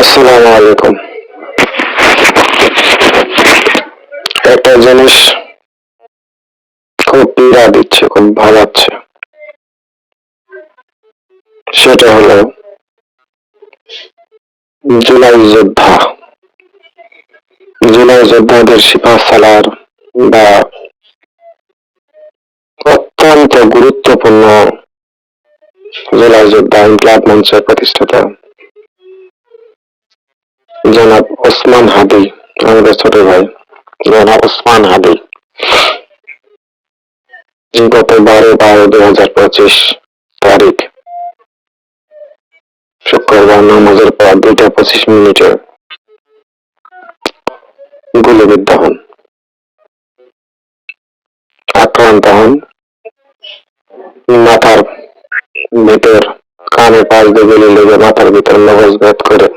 আসসালামু একটা জিনিস খুব পীড়া দিচ্ছে, খুব ভাবাচ্ছে সেটা হলো জুলাই যোদ্ধা। জুলাই যোদ্ধাদের সিপাহ সালার বা অত্যন্ত গুরুত্বপূর্ণ জেলা যোদ্ধা ইনকলাব মঞ্চের প্রতিষ্ঠাতা জনাব ওসমান হাদি, আমাদের ছোট ভাই। জনাব ওসমান হাদি। গত বারো বারো দু হাজার পঁচিশ তারিখ শুক্রবার নামাজের পর দুইটা পঁচিশ মিনিটে গুলিবিদ্ধ হন। আক্রান্ত হন মাথার ভিতর কানে পাশ দিয়ে গুলি লেগে মাথার ভিতর মগজ ভেদ করে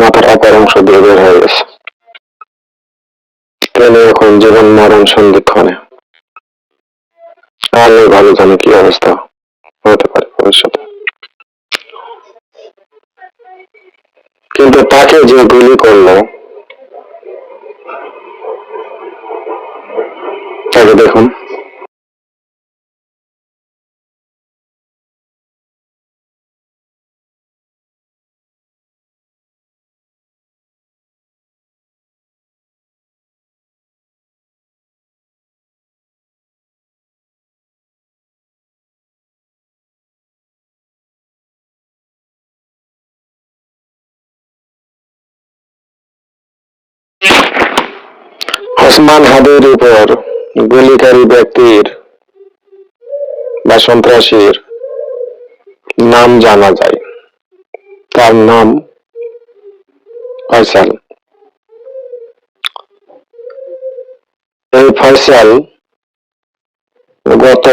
মাথার অপর অংশ দিয়ে বের হয়ে গেছে। তিনি এখন জীবন মরণ সন্ধিক্ষণে। আল্লাহ ভালো জানে কি অবস্থা? হতে পারে ভবিষ্যতে। কিন্তু তাকে যে গুলি করল, তাকে দেখুন। ওসমান হাদির উপর গুলিকারী ব্যক্তির বা সন্ত্রাসীর নাম জানা যায়। তার নাম ফয়সাল। এই ফয়সাল গত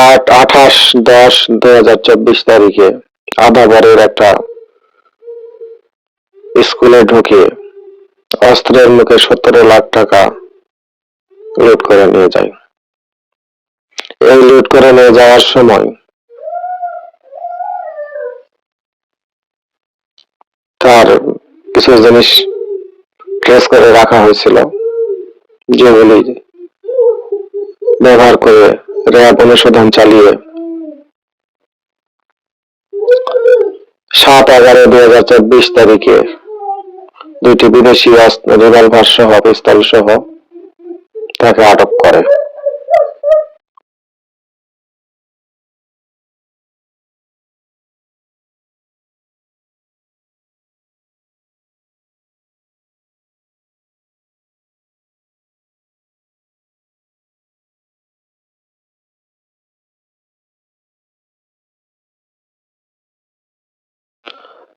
আট, আঠাশ, দশ দু হাজার চব্বিশ তারিখে আধাবারের একটা স্কুলে ঢুকে অস্ত্রের মুখে সতেরো লাখ টাকা লুট করে নিয়ে যায় এই লুট করে নিয়ে যাওয়ার সময় তার কিছু জিনিস ট্রেস করে রাখা হয়েছিল, যেগুলি ব্যবহার করে র্যাব অনুশোধন চালিয়ে সাত এগারো দুই হাজার চব্বিশ তারিখে দুইটি বিদেশি রিভলভার সহ, পিস্তল সহ তাকে আটক করে।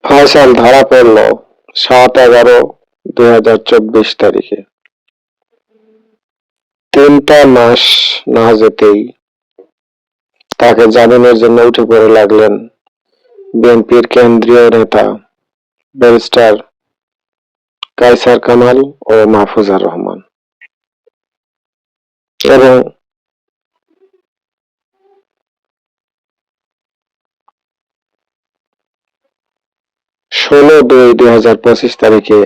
ফয়সাল ধরা পড়ল সাত এগারো দুই হাজার চব্বিশ তারিখে। তিনটা মাস না যেতেই তাকে জামিনের জন্য উঠে পড়ে লাগলেন বিএনপির কেন্দ্রীয় নেতা ব্যারিস্টার কায়সার কামাল ও মাহফুজার রহমান। এবং ষোলো দুই দুই হাজার পঁচিশ তারিখে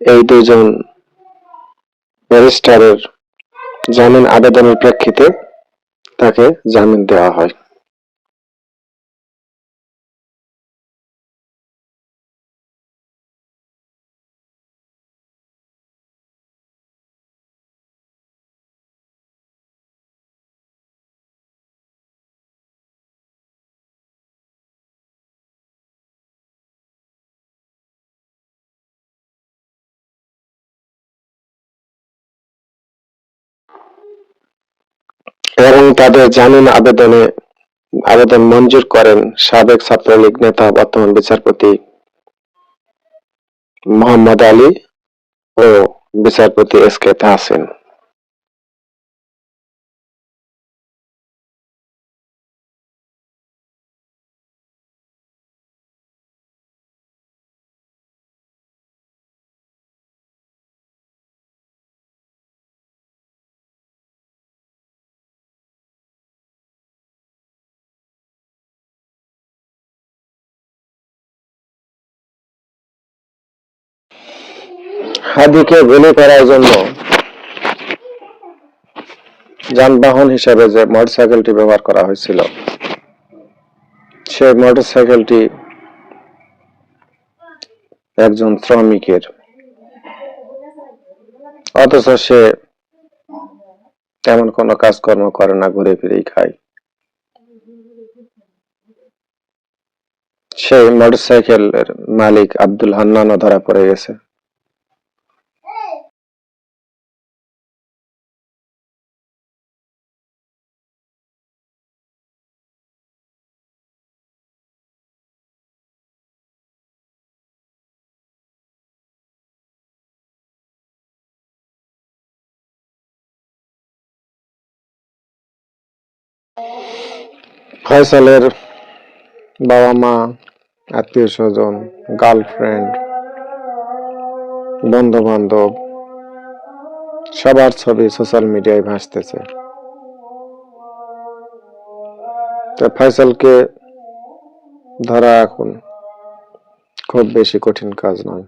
এই দুজন ব্যারিস্টারের জামিন আবেদনের প্রেক্ষিতে তাকে জামিন দেওয়া হয়। তাদের জামিন আবেদনে আবেদন মঞ্জুর করেন সাবেক ছাত্রলীগ নেতা বর্তমান বিচারপতি মোহাম্মদ আলী ও বিচারপতি এস কে তাহসিন। হাদিকে গুলি করার জন্য যানবাহন হিসেবে যে মোটরসাইকেলটি ব্যবহার করা হয়েছিল, সেই মোটরসাইকেলটি একজন শ্রমিকের। অথচ সে তেমন কোনো কাজকর্ম করে না, ঘুরে ফিরেই খায়। সেই মোটরসাইকেলের মালিক আব্দুল হান্নানও ধরা পড়ে গেছে। ফয়সালের বাবা মা, আত্মীয় স্বজন গার্লফ্রেন্ড বন্ধু বান্ধব সবার ছবি সোশ্যাল মিডিয়ায় ভাসতেছে। তো ফয়সালকে ধরা এখন খুব বেশি কঠিন কাজ নয়।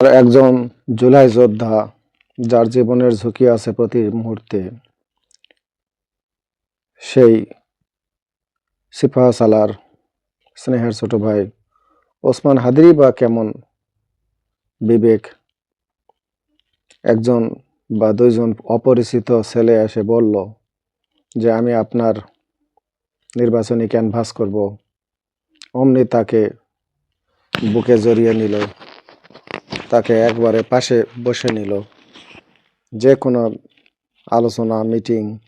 একজন জুলাই যোদ্ধা, যার জীবনের ঝুঁকি আছে প্রতি মুহূর্তে, সেই সিপাহ সালার স্নেহের ছোট ভাই ওসমান হাদিরি বা কেমন বিবেক? একজন বা দুইজন অপরিচিত ছেলে এসে বলল যে, আমি আপনার নির্বাচনী ক্যানভাস করব। অমনি তাকে বুকে জড়িয়ে নিল। তাকে একবারে পাশে বসে নিল। যে কোনো আলোচনা, মিটিং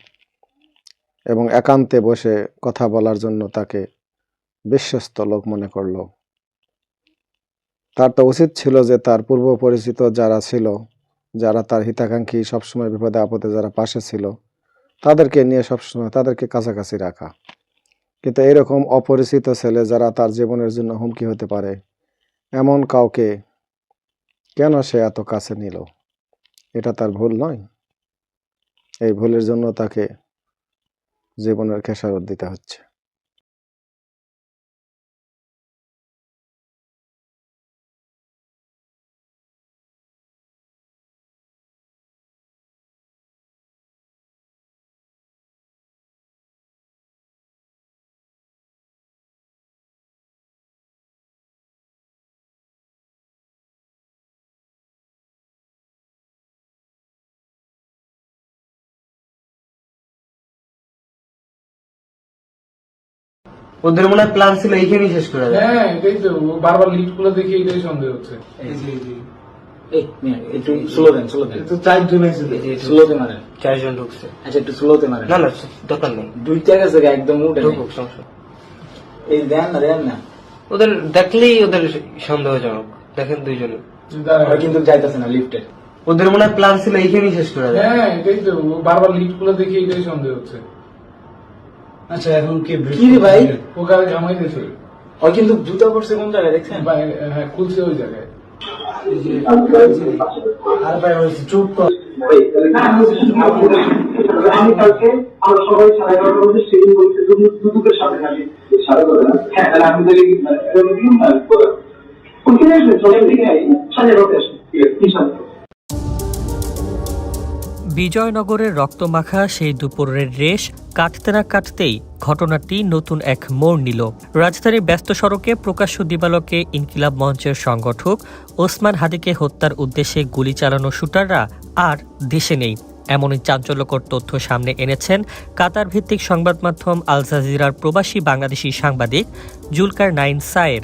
এবং একান্তে বসে কথা বলার জন্য তাকে বিশ্বস্ত লোক মনে করল। তার তো উচিত ছিল যে তার পূর্ব পরিচিত যারা ছিল, যারা তার হিতাকাঙ্ক্ষী সবসময় বিপদে, আপদে যারা পাশে ছিল, তাদেরকে নিয়ে সবসময় তাদেরকে কাছাকাছি রাখা। কিন্তু এরকম অপরিচিত ছেলে যারা তার জীবনের জন্য হুমকি হতে পারে, এমন কাউকে কেন সে এত কাছে নিল? এটা তার ভুল নয়। এই ভুলের জন্য তাকে জীবনের খেসারত দিতে হচ্ছে। ওদের মনে হয় প্ল্যান ছিল এইখানেই শেষ করে দেয়। হ্যাঁ এটাই তো। বারবার লিস্টগুলো দেখে এটাই সন্দেহ হচ্ছে। এই মিয়া, একটু স্লো দেন স্লো দেন। তো চারজন স্লোতে মারেন চারজন ঢুকছে আচ্ছা একটু স্লোতে মারেন। না না দরকার নেই। দুইটা গেছে একদম উঠে ঢুকুক সমস্যা এই দেন না দেন না। ওদের দেখলেই ওদের সন্দেহজনক। দেখেন দুইজনে। কিন্তু যাইতেছে না লিফটে ওদের মনে হয় প্ল্যান ছিল এইখানেই শেষ করে দেয়। হ্যাঁ এটাই তো। বারবার লিস্টগুলো দেখে এটাই সন্দেহ হচ্ছে। আচ্ছা এখন কি কি রে ভাই? ও আমায় দিয়েছে। ও কিন্তু জুতা পড়ছে কোন জায়গায় দেখছেন? হ্যাঁ খুলছে ওই জায়গায়। আর ভাই হয়েছে চুপ কর। আমি কালকে আমরা সবাই সাড়ে এগারোটার মধ্যে সেদিন বলছে সাথে থাকি সাড়ে এগারোটা হ্যাঁ তাহলে আমি তাহলে কি মানে এগারো দিন না ওইখানে আসবেন সবাই থেকে সাড়ে এগারোটা কি সাথে বিজয়নগরের রক্তমাখা সেই দুপুরের রেশ কাটতে না কাটতেই ঘটনাটি নতুন এক মোড় নিল। রাজধানীর ব্যস্ত সড়কে প্রকাশ্য দিবালকে ইনকিলাব মঞ্চের সংগঠক ওসমান হাদিকে হত্যার উদ্দেশ্যে গুলি চালানো শুটাররা আর দেশে নেই। এমনই চাঞ্চল্যকর তথ্য সামনে এনেছেন কাতার ভিত্তিক সংবাদ মাধ্যম প্রবাসী বাংলাদেশি সাংবাদিক জুলকার নাইন সায়ের।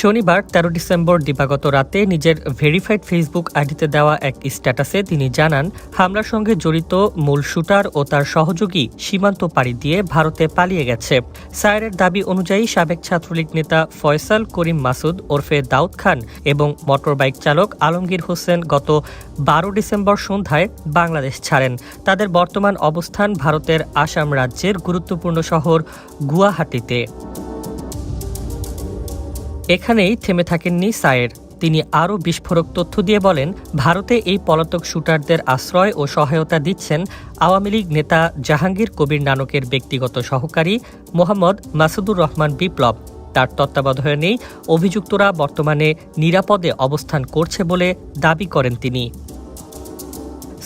শনিবার, তেরো ডিসেম্বর দিবাগত রাতে নিজের ভেরিফাইড ফেসবুক আইডিতে দেওয়া এক স্ট্যাটাসে তিনি জানান, হামলার সঙ্গে জড়িত মূল শুটার ও তার সহযোগী সীমান্ত পাড়ি দিয়ে ভারতে পালিয়ে গেছে। সায়েরের দাবি অনুযায়ী সাবেক ছাত্রলীগ নেতা ফয়সাল করিম মাসুদ ওরফে দাউদ খান এবং মোটরবাইক চালক আলমগীর হোসেন গত বারো ডিসেম্বর সন্ধ্যায় বাংলাদেশ ছাড়েন। তাদের বর্তমান অবস্থান ভারতের আসাম রাজ্যের গুরুত্বপূর্ণ শহর গুয়াহাটিতে। এখানেই থেমে থাকেননি সায়ের। তিনি আরও বিস্ফোরক তথ্য দিয়ে বলেন, ভারতে এই পলাতক শুটারদের আশ্রয় ও সহায়তা দিচ্ছেন আওয়ামী লীগ নেতা জাহাঙ্গীর কবির নানকের ব্যক্তিগত সহকারী মোহাম্মদ মাসুদুর রহমান বিপ্লব। তার তত্ত্বাবধানেই অভিযুক্তরা বর্তমানে নিরাপদে অবস্থান করছে বলে দাবি করেন তিনি।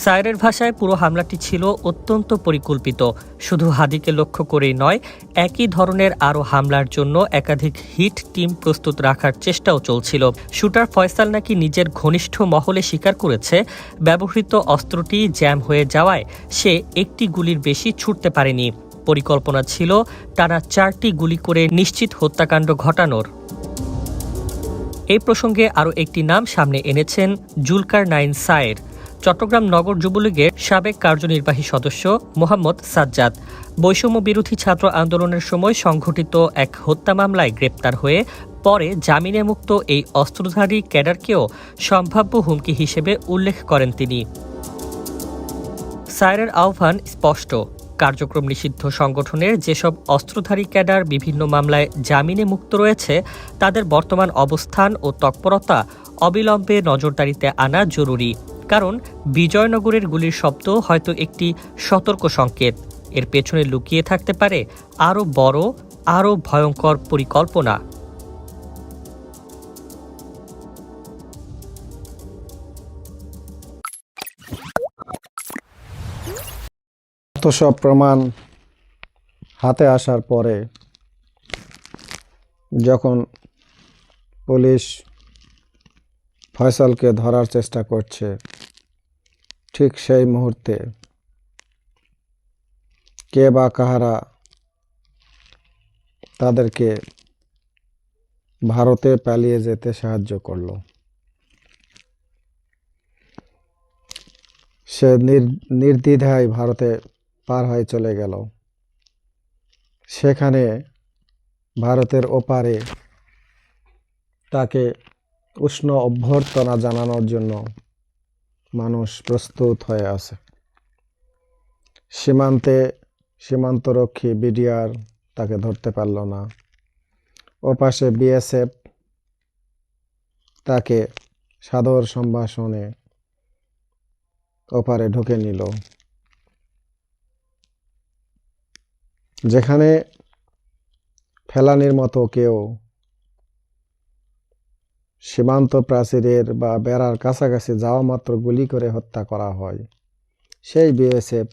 সায়েরের ভাষায় পুরো হামলাটি ছিল অত্যন্ত পরিকল্পিত। শুধু হাদিকে লক্ষ্য করেই নয়, একই ধরনের আরও হামলার জন্য একাধিক হিট টিম প্রস্তুত রাখার চেষ্টাও চলছিল। শুটার ফয়সাল নাকি নিজের ঘনিষ্ঠ মহলে স্বীকার করেছে, ব্যবহৃত অস্ত্রটি জ্যাম হয়ে যাওয়ায় সে একটি গুলির বেশি ছুটতে পারেনি। পরিকল্পনা ছিল টানা চারটি গুলি করে নিশ্চিত হত্যাকাণ্ড ঘটানোর। এই প্রসঙ্গে আরও একটি নাম সামনে এনেছেন জুলকার নাইন সায়ের চট্টগ্রাম নগর যুবলীগের সাবেক কার্যনির্বাহী সদস্য মোহাম্মদ সাজ্জাদ। বৈষম্য বিরোধী ছাত্র আন্দোলনের সময় সংঘটিত এক হত্যা মামলায় গ্রেপ্তার হয়ে পরে জামিনে মুক্ত এই অস্ত্রধারী ক্যাডারকেও সম্ভাব্য হুমকি হিসেবে উল্লেখ করেন তিনি। সায়েরের আহ্বান স্পষ্ট। কার্যক্রম নিষিদ্ধ সংগঠনের যেসব অস্ত্রধারী ক্যাডার বিভিন্ন মামলায় জামিনে মুক্ত রয়েছে, তাদের বর্তমান অবস্থান ও তৎপরতা অবিলম্বে নজরদারিতে আনা জরুরি। কারণ বিজয়নগরের গুলির শব্দ হয়তো একটি সতর্ক সংকেত। এর পেছনে লুকিয়ে থাকতে পারে আরও বড়, আরও ভয়ঙ্কর পরিকল্পনা। সব প্রমাণ হাতে আসার পরে যখন পুলিশ ফয়সালকে ধরার চেষ্টা করছে ঠিক সেই মুহূর্তে কে বা কাহারা তাদেরকে ভারতে পালিয়ে যেতে সাহায্য করল? সে নির- নির্দ্বিধায় ভারতে পার হয়ে চলে গেল। সেখানে ভারতের ওপারে তাকে উষ্ণ অভ্যর্থনা জানানোর জন্য মানুষ প্রস্তুত হয়ে আছে। সীমান্তে সীমান্তরক্ষী বিডিআর তাকে ধরতে পারল না। ওপাশে বিএসএফ তাকে সাদর সম্ভাষণে ওপারে ঢুকে নিল। যেখানে ফেলানির মতো কেউ সীমান্ত প্রাচীরের বা বেড়ার কাছাকাছি যাওয়া মাত্র গুলি করে হত্যা করা হয়। সেই বিএসএফ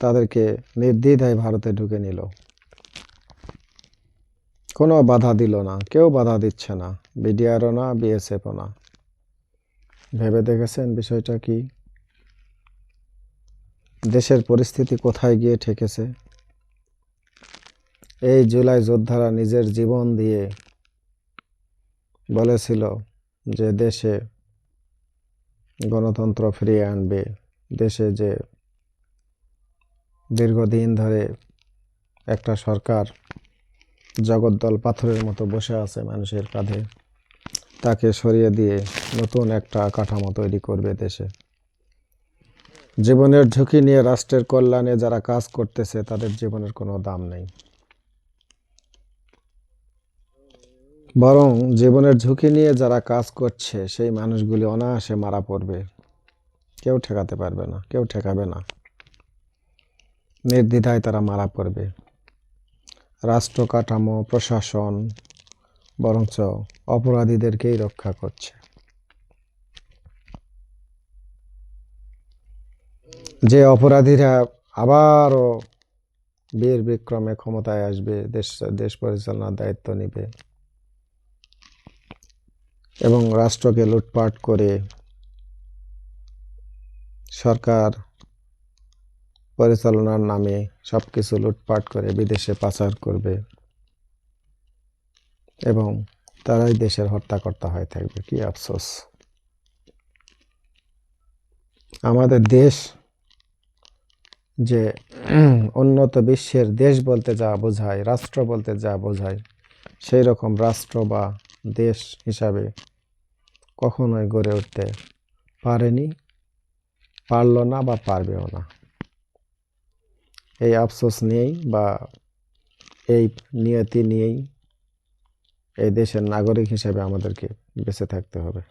তাদেরকে নির্দ্বিধায় ভারতে ঢুকে নিল। কোনো বাধা দিল না, কেউ বাধা দিচ্ছে না, বিডিআরও না, বিএসএফও না। ভেবে দেখেছেন বিষয়টা কি? দেশের পরিস্থিতি কোথায় গিয়ে ঠেকেছে? এই জুলাই যোদ্ধারা নিজের জীবন দিয়ে বলেছিল যে দেশে গণতন্ত্র ফিরিয়ে আনবে, দেশে যে দীর্ঘদিন ধরে একটা সরকার জগদ্দল পাথরের মতো বসে আছে মানুষের কাঁধে, তাকে সরিয়ে দিয়ে নতুন একটা কাঠামো তৈরি করবে দেশে। জীবনের ঝুঁকি নিয়ে রাষ্ট্রের কল্যাণে যারা কাজ করতেছে, তাদের জীবনের কোনো দাম নেই। বরং জীবনের ঝুঁকি নিয়ে যারা কাজ করছে, সেই মানুষগুলি অনায়াসে মারা পড়বে। কেউ ঠেকাতে পারবে না, কেউ ঠেকাবে না। নির্দ্বিধায় তারা মারা পড়বে। রাষ্ট্র কাঠামো, প্রশাসন, বরঞ্চ অপরাধীদেরকেই রক্ষা করছে। যে অপরাধীরা আবারও বীর বিক্রমে ক্ষমতায় আসবে, দেশ দেশ পরিচালনার দায়িত্ব নেবে। এবং রাষ্ট্রকে লুটপাট করে সরকার পরিচালনার নামে সব কিছু লুটপাট করে বিদেশে পাচার করবে এবং তারাই দেশের হত্যাকর্তা হয়ে থাকবে। কি আফসোস। আমাদের দেশ যে উন্নত বিশ্বের দেশ বলতে যা বোঝায়, রাষ্ট্র বলতে যা বোঝায় সেই রকম রাষ্ট্র বা দেশ হিসাবে কখনোই গড়ে উঠতে পারেনি, পারল না বা পারবেও না। এই আফসোস নিয়েই বা এই নিয়তি নিয়েই এই দেশের নাগরিক হিসেবে আমাদেরকে বেঁচে থাকতে হবে।